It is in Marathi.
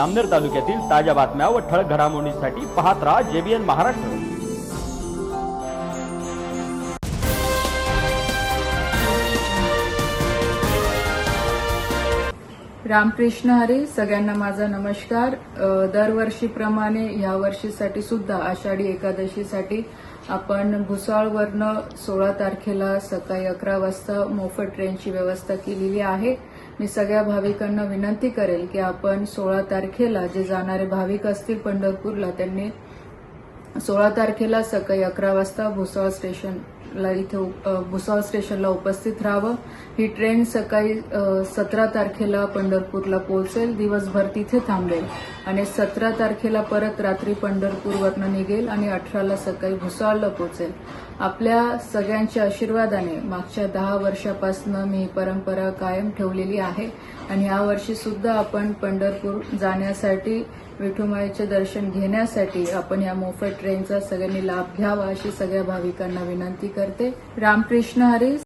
अमनेर तालुक्यातील ताज्या बातम्या व ठळक घडामोडींसाठी पाहत राहा जेबीएन महाराष्ट्र. रामकृष्ण हरी सगळ्यांना माझा नमस्कार. दरवर्षीप्रमाणे ह्या वर्षीसाठी सुद्धा आषाढी एकादशीसाठी आपण भुसाळवरनं सोळा तारखेला सकाळी अकरा वाजता मोफत ट्रेनची व्यवस्था केलेली आहे. मी सगळ्या भाविकांना विनंती करेल की आपण सोळा तारखेला जे जाणारे भाविक असतील पंढरपूरला त्यांनी सोळा तारखेला सकाळी अकरा वाजता भुसावळ स्टेशनला इथे भुसावळ स्टेशनला उपस्थित राहावं. ही ट्रेन सकाळी सतरा तारखेला पंढरपूरला पोहोचेल. दिवसभर तिथे थांबेल. आणि सतरा तारखेला परत रात्री पंढरपूरवरनं निघेल आणि अठराला सकाळी भुसावळला पोहोचेल. आपल्या सगळ्यांच्या आशीर्वादाने मागच्या दहा वर्षापासून मी परंपरा कायम ठेवलेली आहे आणि यावर्षी सुद्धा आपण पंढरपूर जाण्यासाठी विठुमाईचे दर्शन घेण्यासाठी आपण या मोफत ट्रेनचा सगळ्यांनी लाभ घ्यावा अशी सगळ्या भाविकांना विनंती करते. रामकृष्ण हरी.